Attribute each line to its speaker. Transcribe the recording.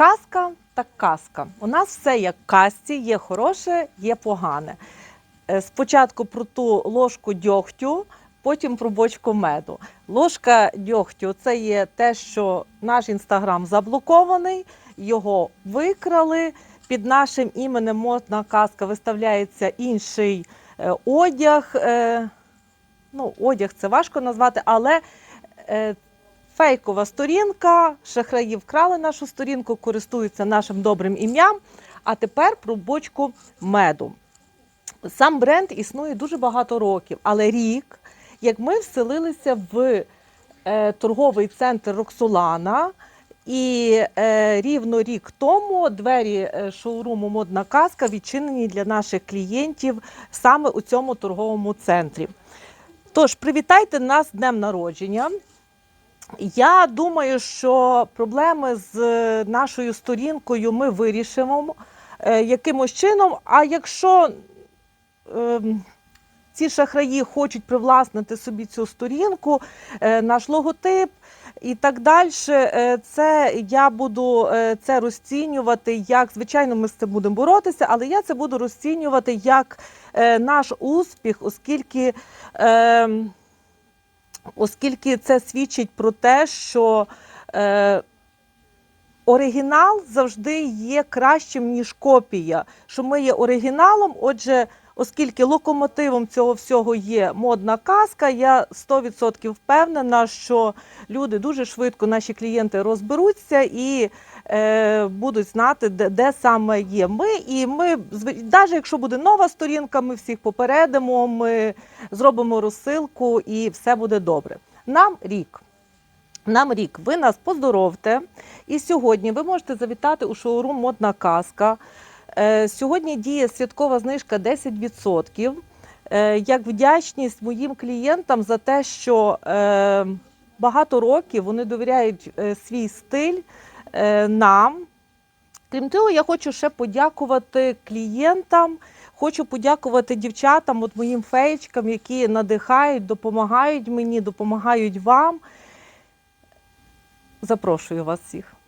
Speaker 1: Казка так казка. У нас все як казці, є хороше, є погане. Е, Спочатку про ту ложку дьогтю, потім про бочку меду. Ложка дьогтю це є те, що наш інстаграм заблокований, його викрали. Під нашим іменем модна казка виставляється інший е, одяг. Е, ну, одяг це важко назвати, але фейкова сторінка, шахраї вкрали нашу сторінку, користуються нашим добрим ім'ям. А тепер про бочку меду. Сам бренд існує дуже багато років, але рік, як ми вселилися в е, торговий центр Роксолана, і е, рівно рік тому двері е, шоуруму Модна казка відчинені для наших клієнтів саме у цьому торговому центрі. Тож, привітайте нас з днем народження. Я думаю, що проблеми з е, нашою сторінкою ми вирішимо е, якимось чином. А якщо ем, ці шахраї хочуть привласнити собі цю сторінку, е, наш логотип і так далі, це я буду це розцінювати як, звичайно, ми з цим будемо боротися, але я це буду розцінювати як наш успіх, оскільки. Оскільки це свідчить про те, що е, оригінал завжди є кращим, ніж копія. Що ми є оригіналом, отже, оскільки локомотивом цього всього є модна казка, я 100% впевнена, що люди дуже швидко, наші клієнти розберуться і е, будуть знати, де, де саме є ми. І ми, навіть якщо буде нова сторінка, ми всіх попередимо, ми зробимо розсилку і все буде добре. Нам рік. Нам рік, ви нас поздоровте. І сьогодні ви можете завітати у шоурум Модна казка. Е, Сьогодні діє святкова знижка 10%. Е, Як вдячність моїм клієнтам за те, що е, багато років вони довіряють свій стиль нам. Крім того, я хочу ще подякувати клієнтам. Хочу подякувати дівчатам, от моїм феєчкам, які надихають, допомагають мені, допомагають вам. Запрошую вас всіх.